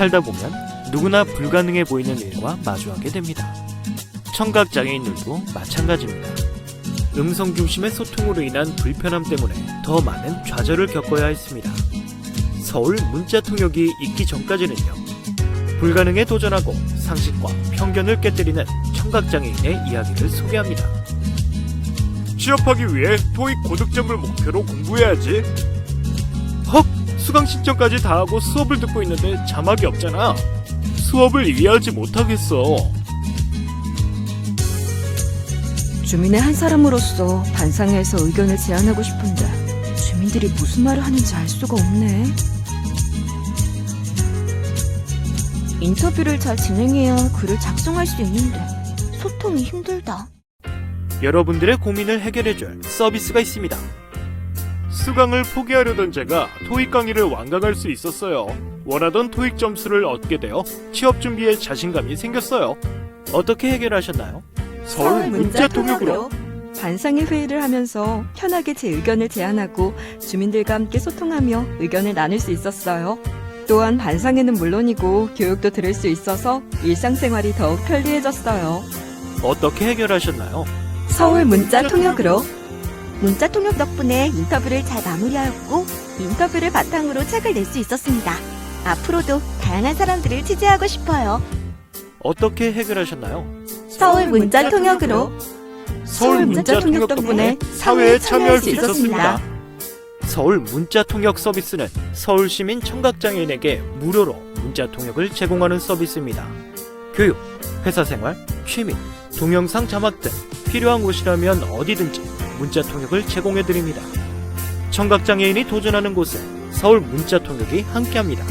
살다 보면 누구나 불가능해 보이는 일과 마주하게 됩니다. 청각 장애인들도 마찬가지입니다. 음성 중심의 소통으로 인한 불편함 때문에 더 많은 좌절을 겪어야 했습니다. 서울 문자 통역이 있기 전까지는요. 불가능에 도전하고 상식과 편견을 깨뜨리는 청각 장애인의 이야기를 소개합니다. 취업하기 위해 토익 고득점을 목표로 공부해야지. 헉, 수강 신청까지 다 하고 수업을 듣고 있는데 자막이 없잖아. 수업을 이해하지 못하겠어. 주민의 한 사람으로서 반상회에서 의견을 제안하고 싶은데 주민들이 무슨 말을 하는지 알 수가 없네. 인터뷰를 잘 진행해야 글을 작성할 수 있는데 소통이 힘들다. 여러분들의 고민을 해결해줄 서비스가 있습니다. 수강을 포기하려던 제가 토익 강의를 완강할 수 있었어요. 원하던 토익 점수를 얻게 되어 취업 준비에 자신감이 생겼어요. 어떻게 해결하셨나요? 서울 문자 통역으로 반상회 회의를 하면서 편하게 제 의견을 제안하고 주민들과 함께 소통하며 의견을 나눌 수 있었어요. 또한 반상회는 물론이고 교육도 들을 수 있어서 일상생활이 더욱 편리해졌어요. 어떻게 해결하셨나요? 서울 문자 통역으로 문자 통역 덕분에 인터뷰를 잘 마무리하였고 인터뷰를 바탕으로 책을 낼 수 있었습니다. 앞으로도 다양한 사람들을 취재하고 싶어요. 어떻게 해결하셨나요? 서울 문자 통역으로 서울 문자 통역 덕분에 사회에 참여할 수 있었습니다. 서울 문자 통역 서비스는 서울 시민 청각 장애인에게 무료로 문자 통역을 제공하는 서비스입니다. 교육, 회사 생활, 취미, 동영상 자막 등 필요한 곳이라면 어디든지 문자 통역을 제공해 드립니다. 청각장애인이 도전하는 곳에 서울 문자 통역이 함께합니다.